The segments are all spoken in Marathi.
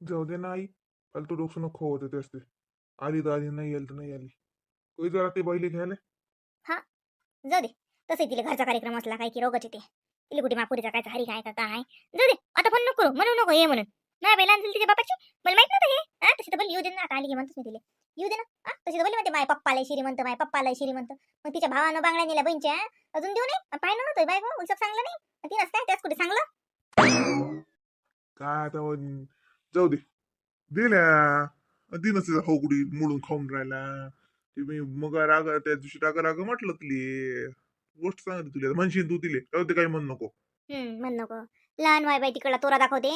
जाऊ दे ना आई फालतू डोकं नको होत ते असते. आली तर आली नाही आली तर नाही आली. कोई जरा ते बैली घ्यायला. जाऊ दे तसंही तिला घरचा कार्यक्रम असला काय की रोगाचे ते तिला कुठे मापुरीचा काय हरी काय का काय जाऊ दे आता पण नको करू म्हणू नको ये म्हणून. नाही बाई लहान झाली तिच्या बापाची मला माहीत नव्हतं हे. हा तशी तर बोल येऊ दे ना आता आली की म्हणतोच मी तिला. येऊ दे ना. हा तशी तर बोल म्हणते माय पप्पाला श्रीमंत माय पप्पाला श्रीमंत. मग तिच्या भावानं बांगड्या नेल्या बहिणच्या अजून देऊ नये? पाहिलं नव्हतं बाय हो उलसप सांगलं नाही. तिनंच काय त्याच कुठे सांगलं? काय आता वन- जाऊ दे दिल्या दिनच तिचा होगडी मोडून खाऊन राहिला. ते मी मग राग त्या दिवशी राग राग म्हटलं तिले. गोष्ट सांगितली तुला. म्हणशील तू तिले. जाऊ दे काही म्हण नको. हम्म म्हण नको. लहान वाय बाई तिकडला तोरा दाखवते.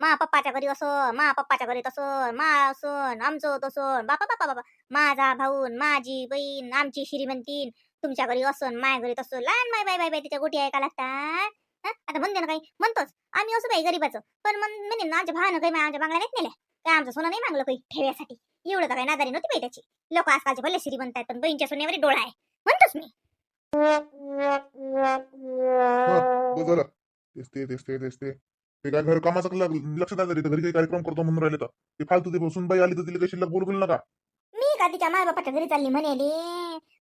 मा पप्पाच्या घरी असो मा पप्पाच्या घरी तसं मा असून आमचं तसं. बापा बापा बापा. माझा भाऊन माझी बहीण आमची श्रीमंतीन. तुमच्या घरी असून माझ्या घरी तसं. लहान माय बाई बाई बाई तिच्या गोटी ऐका लागतात. आता म्हणते ना काही. म्हणतोच. आम्ही असं काही गरीबाचं. पण मग म्हणे ना आमच्या भावानं काही आमच्या बांगड्या नाहीत नेल्या. काय आमचं सोनं नाही मागलं काही ठेव्यासाठी? एवढं तर काही नादारी नव्हती बाई त्याची. लोक आजकालचे भले श्री म्हणतात पण बहीणच्या सोन्यावर डोळा आहे. म्हणतोच मी. तेच ते तेच ते तेच ते. ते काय घर कामाचं लक्ष नाही. घरी काही कार्यक्रम करतो म्हणून राहिले तर. ते फालतू ते बसून बाई आली तर तिला काही शिल्लक बोलू नका. का तिच्या माय बापाच्या घरी चालली म्हणेले?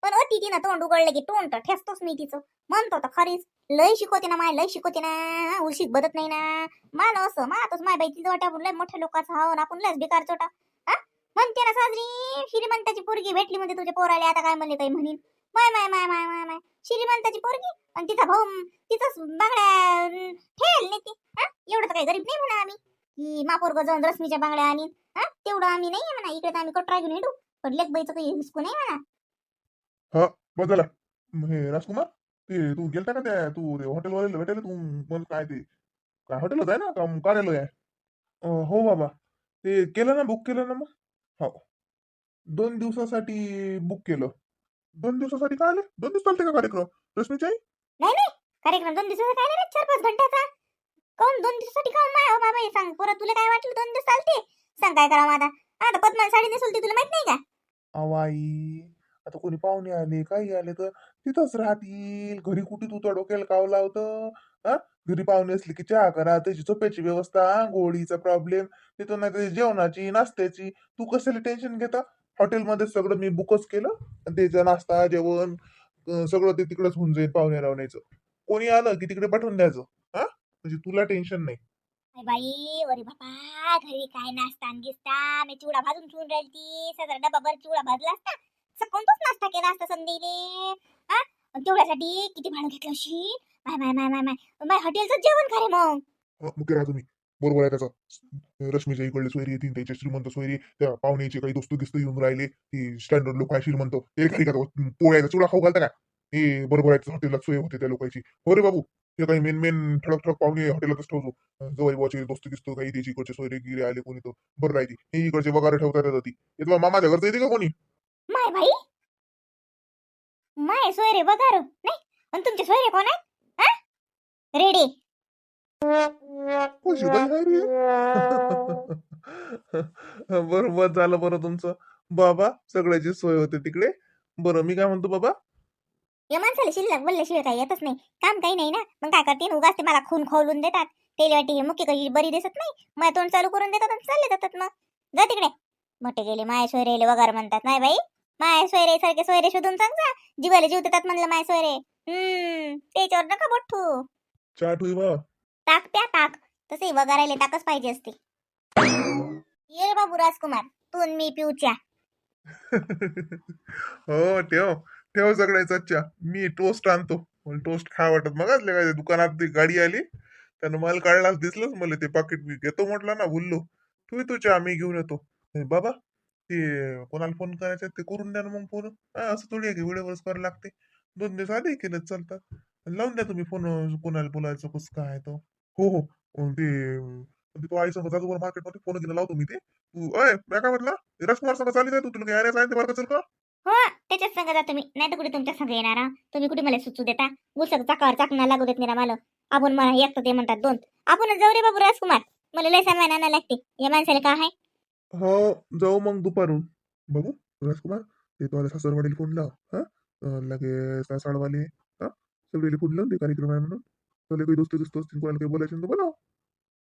पण अति तिनं तोंड उघडलं की तोंड तर ठेसतोच मी तिचं. म्हणतो तर खरीच. लय शिकवते ना माय लय शिकवते ना. उशीक बदत नाही ना. मान असं मातच माय बाई तिचं वाटा लय मोठ्या लोकांचा हाव आपण लयच बेकार चोटा. हा? म्हणते ना साजरी श्रीमंताची पोरगी भेटली म्हणते तुझ्या पोराले आता काय म्हणले काही म्हणीन. माय माय माय माय माय माय. श्रीमंताची पोरगी आणि तिचा भाऊ तिचाच बांगड्या ठेल नाही ती. हा? एवढं तर काही गरीब नाही म्हणा आम्ही. की मापोरग जाऊन रश्मीच्या बांगड्या आणीन. हा? तेवढं आम्ही नाही म्हणा. इकडे तर आम्ही कटरा घेऊन हिडू. पण लेखबाईचं काही हिसकू नाही म्हणा? बस झालं. म हे राजकुमार ते तू गेलता का त्या तू ते हॉटेलवाल्याला भेटायला? तू पण काय ते काय हॉटेलच आहे ना? का कार्यालय आहे? अं, हो बाबा. ते केलं ना बुक केलं ना मग? हो. दोन दिवसासाठी बुक केलं. दोन दिवसासाठी काय आले? दोन दिवस चालते का कार्यक्रम? रश्मीची आई? नाही नाही. कार्यक्रम दोन दिवसाचा काय नाही रे, चार पाच घंट्याचा काऊन दोन दिवसासाठी काऊन माय हो बाबा हे सांग. परत तुला काय वाटलं दोन दिवस चालते? सांग काय करावं आता? आता पद्मान साडी नेसवली तुला माहीत नाही का? अवाई आता कोणी पाहुणे आले काही आले तर तिथंच राहतील. घरी कुठे तू त्या डोक्याला काव लावतं? हा? घरी पाहुणे असले की चहा करा त्याची झोपेची व्यवस्था गोळीचा प्रॉब्लेम तिथं नाही त्याची जेवणाची नाश्त्याची. तू कशाला टेन्शन घेता? हॉटेलमध्ये सगळं मी बुकच केलं आणि त्याचा नाश्ता जेवण अं, सगळं ते तिकडंच होऊन जाईल पाहुणे रावण्याचं. कोणी आलं की तिकडे पाठवून द्यायचं. हा? म्हणजे तुला टेन्शन नाही. बाई अरे बाबा घरी काय नाश्ता आणि गिस्ता? मी चिवडा भाजून ठेवून राहिली ती. सगळा चिवडा भाजला असता. असं नाश्ता केला असता संधीले हा? तेवढ्यासाठी किती भाडं घेतलं अशी? माय माय माय माय माय. माय हॉटेलचं जेवण खरे मग. मुख्य राहा तुम्ही. बरोबर आहे त्याचा. रश्मीच्या इकडले सोयरी येतील त्याचे श्रीमंत सोयरी त्या पाहुण्याचे काही दोस्त गिस्त येऊन राहिले. ती स्टँडर्ड लोक आहे श्रीमंत. ते घरी का पोळ्याचा चिवडा खाऊ घालता का हे बरोबर आहे हॉटेलला सोय होते त्या लोकांची. हो रे बाबू हे काही मेन मेन ठळक ठळक पाहुणे हॉटेलातच ठेवतो. जवळ बुवाचे दोस्त गिस्त काही त्याची इकडचे सोयरे गिरे आले कोणी तर बरं राहायची हे इकडचे वगैरे ठेवता येतात ती. तुम्हाला मामाच्या घरचं येते का कोणी? माय बाई? माय सोयरे बघा रो नाही? आणि तुमचे सोयरे कोण आहेत? रेडी. बाई रे. बरोबर झालं बरं तुमचं. बाबा सगळ्याची सोय होते तिकडे. बरं मी काय म्हणतो बाबा? या माणसाला शिल्लक बोलल्याशिवाय काही येतच नाही. काम काही नाही ना. मग काय करते? उगाच ते मला खून खोलून देतात. तेल वाटी हे मुख्य काही बरी दिसत नाही. मग तोंड चालू करून देतात आणि चालले जातात मग. जा तिकडे. मोठे गेले माय सोयरेले वगैरे म्हणतात. नाही बाई माय सोयरे सारखे सोयरे शोधून सांगजा जीवाला जीव देतात म्हणलं माय सोयरे. हम्म त्याच्यावर नका बोठू बा. टाक प्या टाक तसे वगारायला टाकच पाहिजे असते. ये रे बाबू राजकुमार. तू आणि मी पिऊच्या. हो ठेव. ठेव सगळ्याचा चहा मी टोस्ट आणतो. मला टोस्ट खा वाटत मग काय दुकानात ती गाडी आली. त्यानं मला काढलाच दिसलंच मला ते पाकिट मी घेतो म्हटलं ना बोललो तू तू चहा मी घेऊन येतो. बाबा ते कोणाला फोन करायचा ते करून द्या ना मग फोन असं थोडी आहे की व्हिडिओवरच करावं लागते. दोन दिवस आधी केलं चालतात लावून द्या तुम्ही फोन कोणाला बोलायचं कसं काय तो. हो हो. ते तो आई संग जातो मार्केटमध्ये फोन केला लावतो मी ते. तू अय काय म्हटलं राजकुमार संग चालली जाय तू तुला काय सांगितलं बरं का चल का? हो त्याच्याच संग जा तुम्ही. नाही तर कुठे तुमच्या संग येणार हा. तुम्ही कुठे मला सुचू देता? गुसक चाकावर चाकणा लागू देत नाही मला आपण मला एक तर ते म्हणतात दोन. आपण जाऊ रे बाबू राजकुमार. मला लय सामान आणायला लागते. या माणसाला काय आहे? हो जाऊ मग दुपारून. बघू राजकुमार ते तो सासरवाडीला फोन लाव हा? अं, लगे सासरवाले हा? सगळे फोन लावून ते कार्यक्रम आहे म्हणून. तुला काही दोस्त दोस्त असतील कोणाला काही बोलायचं तर बोलाव.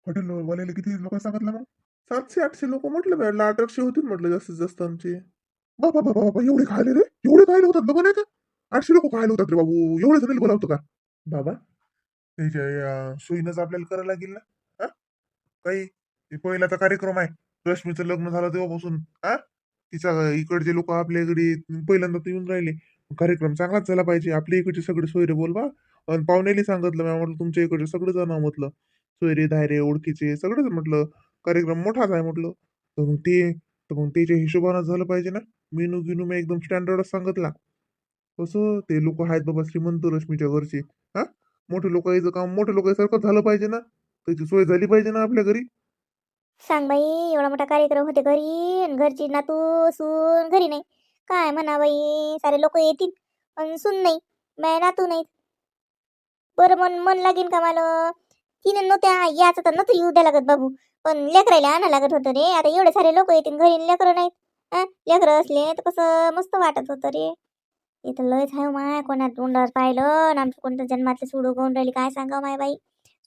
हॉटेल वाल्याला किती लोक सांगितलं मग? सातशे आठशे लोक म्हटलं मॅडला अठराशे होतील म्हटलं जास्तीत जास्त आमचे. बाबा बाबा बाबा एवढे खायले रे? एवढे खायले होतात बाबा नाही का आठशे लोक खायला होतात रे बाबू. एवढे जणांना बोलावतो का? बाबा त्याच्या या सोयीनंच आपल्याला करायला लागेल ना? हा? काही ते पहिल्याचा कार्यक्रम आहे. रश्मीचं लग्न झालं तेव्हापासून. हा? तिच्या इकडचे लोक आपल्या इकडे पहिल्यांदा तर येऊन राहिले. कार्यक्रम चांगलाच झाला पाहिजे. आपल्या इकडचे सगळे सोयरे बोलवा आणि पाहुण्याला सांगितलं मी म्हटलं तुमच्या इकडचे सगळे जण म्हटलं सोयरे धायरे ओळखीचे सगळेच म्हटलं कार्यक्रम मोठाच आहे म्हटलं. तर मग ते तर मग त्याच्या हिशोबानं झालं पाहिजे ना? मेनू गिनू मी एकदम स्टँडर्डच सांगितला कसं ते लोक आहेत बाबा श्रीमंत रश्मीच्या घरचे. हा? मोठे लोक याचं काम मोठे लोकांसारखं झालं पाहिजे ना. त्याची सोय झाली पाहिजे ना आपल्या घरी. सांग बाई एवढा मोठा कार्यक्रम होते घरी अन घरची नातू सून घरी नाही. काय म्हणा बाई सारे लोक येतील पण सून नाही बाय नातू नाही बरं मन मन लागेल का मला? तिने नव्हत्या याचं तर नव्हतं येऊ द्या लागत बाबू. पण लेकरायला आणा लागत होतं रे. आता एवढे सारे लोक येतील घरी लेकरं नाहीत. लेकरं असले तर कसं मस्त वाटत होतं रे. इथं लयच आहे हो माय कोणा तोंडावर पाहिलं आणि आमचं कोणत्या जन्मातलं सुडू गोंड राहिली काय सांगा माय बाई.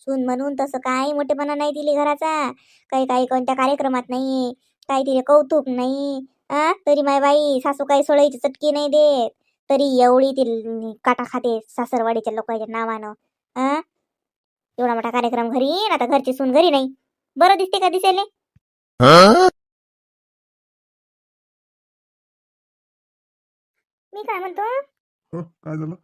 सून म्हणून तसं काही मोठेपणा नाही दिली घराचा. काही काही कोणत्या कार्यक्रमात नाही काही तिथे कौतुक नाही. आ तरी माय बाई सासू काही सोडायची चटकी नाही देत. तरी एवढी ती काटा खाते सासरवाडीच्या लोकांच्या नावानं. आ एवढा मोठा कार्यक्रम घरी आता घरची सून घरी नाही. बरं दिसते का दिसेल? मी काय म्हणतो? हं, काय झालं?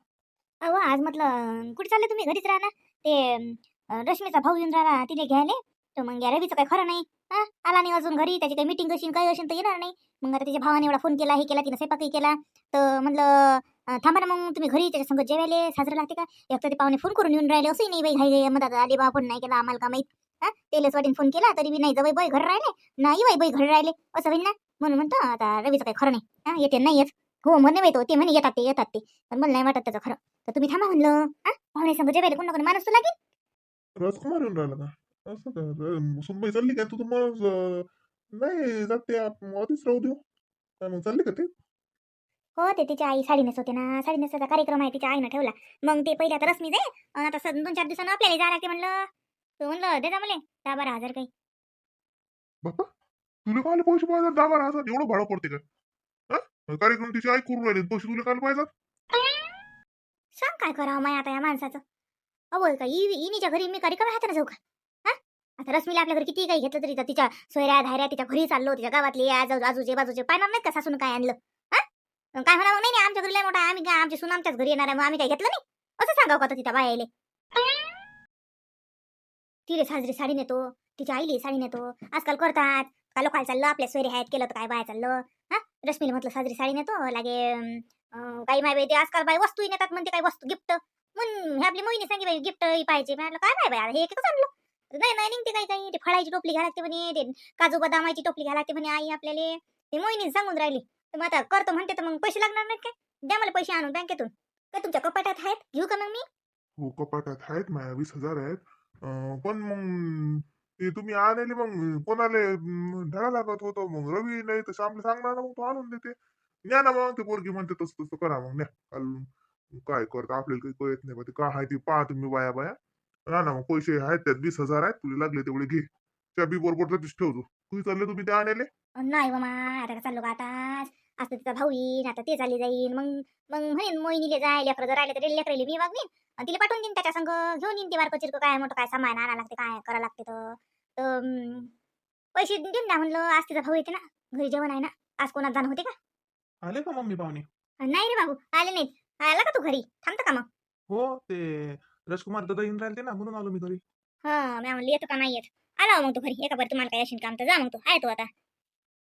अहो आज म्हटलं कुठे चालले तुम्ही? घरीच राहणार. ते अं, रश्मीचा भाऊ येऊन राहिला तिने घ्यायले. तर मग या रवीचं काही खरं नाही. हा आला नाही अजून घरी. त्याची काही मिटिंग असेल काही असेल तर येणार नाही. मग आता त्याच्या भावाने एवढा फोन केला हे केला तिने स्वयंपाकही केला. तर म्हटलं अं, थांबा ना मग तुम्ही घरी त्याच्या संग जेवायले साजरं लागते का? एक तर ते पाहुणे फोन करून येऊन राहिले. असंही नाही बाई घाई घाई मधात आले बा फोन नाही केला आम्हाला का माहीत? हा तेलेच वाटीन फोन केला तरी बी नाही जवळ बाई घर राहिले. नाही बाई बाई घर राहिले. असं होईल ना? म्हणून म्हणतो आता रवीचं काही खरं नाही. हा येते नाही येत हो म्हणे माहिती ते म्हणे येतात ते येतात ते. पण मला नाही वाटत त्याचं खरं. तर तुम्ही थांबा म्हणलं हा? पाहुणे संग जेवायला कोण कोण माणूस लागेल. राहिला का? असं का सुनबाई चालली काय? तू तर मग अं, नाही जाते आधीच राहू देऊ. काय मग चालली का ते? हो ते तिच्या आई साडी नेसवते ना. साडी नेसवायचा कार्यक्रम आहे तिच्या आईनं ठेवला. मग ते पहिले आता रश्मी जाय आता दोन चार दिवसानं आपल्याला जायला लागते म्हणलं. तो म्हणलं दे जा मला दहा बारा हजार काही. तुला काय पैसे पाहिजे दहा बारा हजार? एवढं भाडं पडते का? कार्यक्रम तिची आई करून राहिले. पैसे तुला काल पाहिजे सांग काय करावं माय आता या माणसाचं? अहो का इ इनीच्या घरी मी कार्यक्रम हाताने जाऊ का? हा? आता रश्मीला आपल्या घरी किती काही घेतलं तरी तिच्या सोयऱ्या धायऱ्या तिच्या घरी चाललो तिच्या गावातले आजू आजूचे बाजूचे पाहणार नाही का सासून काय आणलं? हा? काय म्हणा नाही आमच्या घरी लय मोठा आम्ही काय आमची सून आमच्याच घरी येणार आहे. मग आम्ही काय घेतलं नाही? असं सांगावं का तिथं तिच्या बायाले? तिले साजरी साडी नेतो. तिच्या आईली साडी नेतो. आजकाल करतात. का लोकांना चाललं आपल्या सोयरे आहेत केलं तर काय बाया चाललं? हा? रश्मीला म्हटलं साजरी साडी नेतो लागे काही माय बाई ते आजकाल बाई वस्तू नेतात म्हणते काही वस्तू गिफ्ट. म्हणून हे आपली मोहिनी सांगी बाई गिफ्ट पाहिजे. म्हटलं काय नाही बाई आता हे एकच आणलं. नाही नाही निघते काही काही. ते फळाची टोपली घ्या लागते म्हणे ते काजू बदामाची टोपली घ्या लागते म्हणे आई आपल्याला. ते मोहिनी सांगून राहिली तर मग आता करतो म्हणते तर मग पैसे लागणार नाहीत काय? द्या मला पैसे आणून बँकेतून. काय तुमच्या कपाटात आहेत? घेऊ का मग मी? हो कपाटात आहेत माझ्या वीस हजार आहेत. पण मग तुम्ही आणले मग कोणाला धडा लागत होतो मग रवी नाही तर श्यामला सांगणार ना मग तो आणून देते. न्या ना मग ते पोरगी म्हणते तसं तसं करा मग न्या. काल काय करता आपल्याला काही कळत नाही ते काय आहे ते पहा तुम्ही बाया बाया. ना ना मग पैसे आहेत त्यात वीस हजार आहेत तुला लागले तेवढे घे. त्या बी बरोबर तिथेच ठेवतो तुम्ही चालले तुम्ही ते आणले नाही बाबा आता चाललो का आता आज तर तिचा भाऊ येईन आता ते चालले जाईन मग मग म्हणेन मोहिनीले जाय लेकरं जर राहिले तर लेकराले मी वागवीन. आणि तिला पाठवून देईन त्याच्या संग घेऊन येईन ते बारकं चिरकं काय मोठं काय सामान आणा लागते काय करा लागते तर. पैसे देऊन द्या म्हणलं आज तिचा भाऊ येते ना घरी जेवण आहे ना आज कोणात जाणं होते का? आले का मम्मी पाहुणे? नाही रे बाबू आले नाहीत आला का तू घरी? थांबतो का मग? हो ते राजकुमार दादा येऊन राहिले ना म्हणून आलो मी घरी. हा मी म्हणलं येतो का नाही येत. आला हो मग तू घरी एका बरं तुम्हाला काय असेल काम तर जा मग तू आहे तो आता.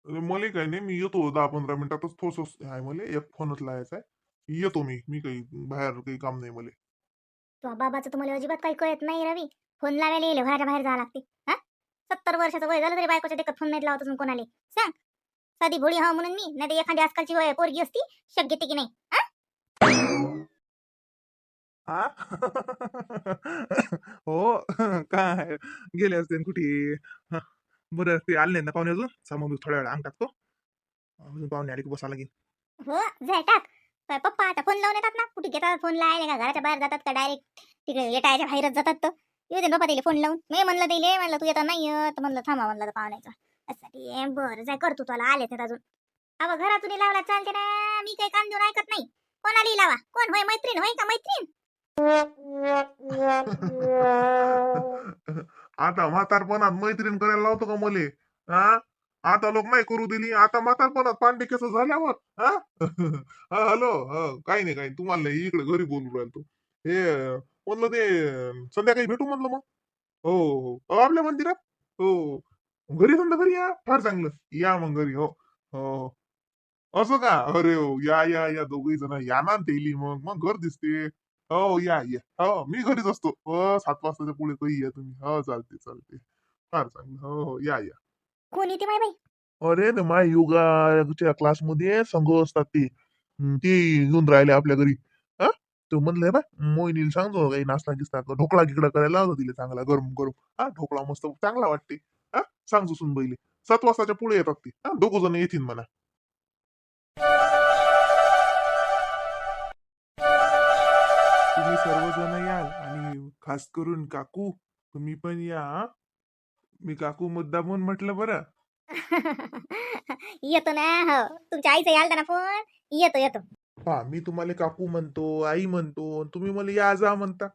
मला काय नाही मी येतो दहा पंधरा मिनिटातच थोस आहे मला एक फोनच लावायचा आहे. येतो मी मी काही बाहेर काही काम नाही मला. तुझ्या बाबाचं तुम्हाला अजिबात काही कळत नाही रवी. फोन लावायला येईल बाहेर बाहेर जावं लागते. हा? सत्तर वर्षाचं वय झालं तरी बायकोच्या देखत फोन नाही लावत अजून कोणाला. सांग. साधी भोळी हा म्हणून मी नाही तर एखादी आजकालची वय पोरगी असती शक्य ते की नाही? हा? काय? गेले असते कुठे? बरं ते आले नाही ना पाहुणे अजून? समोर थोड्या वेळा अंग टाकतो. अजून पाहुणे आले की बसा लागेल. हो जाय टाक. काय पप्पा आता फोन लावून येतात ना. कुठे घेतात फोन लावायला? का घराच्या बाहेर जातात का डायरेक्ट तिकडे येटायच्या बाहेरच जातात तर. येऊ दे बाबा त्याला फोन लावून. मी म्हणलं त्याला म्हणलं तू येता नाही येत. म्हणलं थांबा म्हणलं तर पाहुण्याचा. त्यासाठी बरं जाय कर तू तुला. आले तर अजून. अहो घरातून लावला चालते ना. मी काही कान देऊन ऐकत नाही. कोणाला लावा. कोण? होय मैत्रीण होय का मैत्रीण? आता म्हातारपणात मैत्रीण करायला लावतो का मले? हा? आता लोक नाही करू दिली. आता म्हातारपणात पांडे केस झाल्यावर हा? हॅलो काही नाही काही तुम्हाला इकडे घरी बोलू राहिलो. हे म्हणलं ते संध्याकाळी भेटू म्हणलं मग? हो हो हो. आपल्या मंदिरात? हो, हो. घरी समजा घरी या. फार चांगलं. या मग घरी हो. हो हो. असं का? अरे हो या या या. दोघही जण या ना तेली मग. मग घर दिसते. हो या या. हो मी घरीच असतो. हो सात वाजताच्या पुढे काही या तुम्ही. हो चालते चालते फार चांगलं. हो हो या या. कोण येते माय बाई? अरे ते माय योगाच्या क्लासमध्ये संघ असतात ते. हम्म, ते येऊन राहिले आपल्या घरी. हा? तो म्हणलंय बा मोहिनीला सांगतो काही नाश्ता गिस्ता कर. ढोकळा गिकडा करायला लावतो तिला चांगला गरम गरम. हा ढोकळा मस्त चांगला वाटते. हा? सांगतो सुन बैले सात वाजताच्या पुढे येतात ते. हा दोघ जण येतील म्हणा. सर्वजण याल आणि खास करून काकू तुम्ही पण या हा? मी काकू मुद्दा म्हणून म्हटलं बरं. येतो ना हो. तुमच्या आईचा यालता ना फोन? येतो येतो. पहा मी तुम्हाला काकू म्हणतो आई म्हणतो आणि तुम्ही मला या जा म्हणता.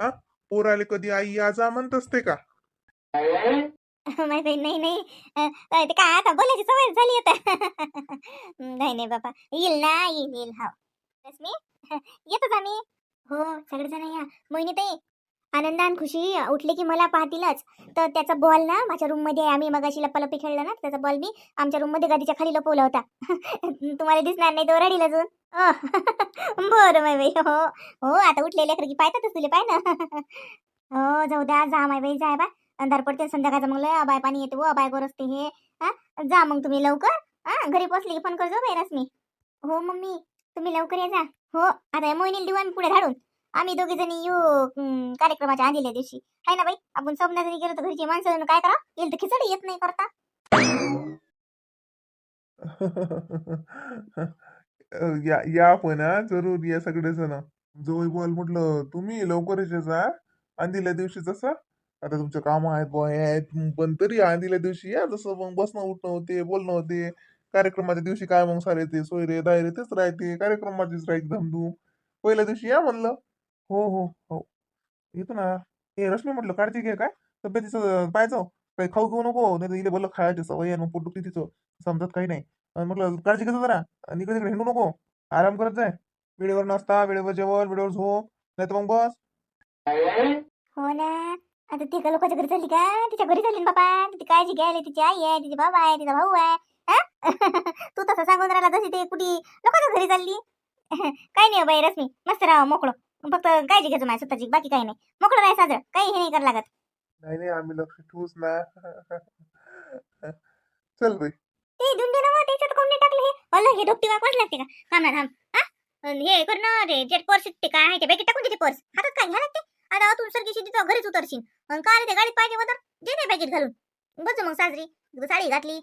हा? पोराले कधी आई या जा म्हणत असते का? नाही नाही. अं, अं, ते काय आता बोलायची सवय झाली आता. नाही नाही बाबा. येईल ना येईल येईल. हो. रश्मी येतोच आम्ही. हो सगळेजण या. मोहिनी ताई आनंदान खुशी उठले की मला पाहतीलच. तर त्याचा बॉल ना माझ्या रूममध्ये आहे. आम्ही मगाशी लप्पालप्पी खेळलो ना त्याचा बॉल मी आमच्या रूममध्ये गादीच्या खाली लपवला होता. तुम्हाला दिसणार नाही तो रडील अजून. बरं माय बाई हो हो आता उठलेल्या की पाहतातच तुले पाय ना. हो जाऊ द्या जा माय बाई जाय बा. अंधार पडते संध्याकाळचं मग अबाय पाणी येते व अबाय गोरसते हे. हा जा मग तुम्ही लवकर. हा घरी पोचले की फोन करजो बाई मी हो मम्मी तुम्ही लवकर या जा. हो आता मोहिनी देऊ पुढे धाडून आम्ही दोघे जणी येऊ कार्यक्रमाच्या आधील्या दिवशी. आहे ना बाई आपण स्वप्नात जरी गेलो तर घरची माणसं काय करा येईल तर खिचडी येत नाही करता. या या पण हा, जरूर या सगळे जण जवळ बोल म्हटलं तुम्ही लवकरच ये जा. आंधील्या दिवशी जसा आता तुमचं काम आहेत बुवा हे आहेत पण तरी आंधील्या दिवशी या जसं मग बसणं उठणं होते बोलणं होते. कार्यक्रमाच्या दिवशी काय मग सारे ते सोयरे दायरे तेच राहते. कार्यक्रमाचीच राहते धमधूम पहिल्या दिवशी या म्हणलं. हो हो हो. येतो ना हे रश्मी म्हटलं काळजी घे काय? तब्येतीचं पाहायचं हो. काही खाऊ घेऊ नको नाही इथे बोललं खायचं खायची सवय आहे मग पोट दुखते तिचं. समजत काही नाही. म्हटलं काळजी घेतो जरा. आणि इकडे तिकडे हिंडू नको. आराम करत जाय. वेळेवर नाश्ता वेळेवर जेवण वेळेवर झोप. नाही तर मग बस. हो ना. आता ती लोकांच्या घरी चालली का? तिच्या घरी चालली बाबा? तिची काळजी घ्यायला तिची आई आहे तिचे बाबा आहे तिचा भाऊ आहे. तू तसं सांगून राहिला जशी ते कुठे लोकांच्या घरी चालली. काही नाही हो बाई रश्मी मस्त राहा मोकळं. फक्त काळजी घ्यायचं माझ्या स्वतःची बाकी काही नाही. मोकळं राहायचं साजरं काही हे नाही करायला लागत. नाही नाही आम्ही लक्ष ठेवूच ना. चल बाई. ते धुंडे ना त्याच्यात कोण टाकलं हे. अलं हे ढोपटी वापस लागते का? थांब ना थांब. हा हे कर ना रे जे पर्स ते काय आहे ते बॅगेत टाकून देते पर्स हातात काय घ्या लागते आता तू सरकीशी तिथं घरीच उतरशील. आणि काय रे ते गाडीत पाहिजे होतं दे नाही बॅगेत घालून. बस मग साजरी. तू साडी घातली.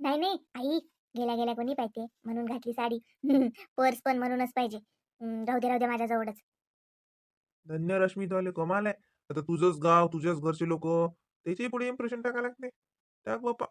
नाही नाही आई गेल्या गेल्या कोणी पाहिजे म्हणून घातली साडी. पर्स पण म्हणूनच पाहिजे. राहू दे राहू दे माझ्याजवळच. धन्य रश्मी तुला कमाल आहे. आता तुझंच गाव तुझ्याच घरचे लोक त्याच्याही पुढे इम्प्रेशन टाकायला लागते टाक बापा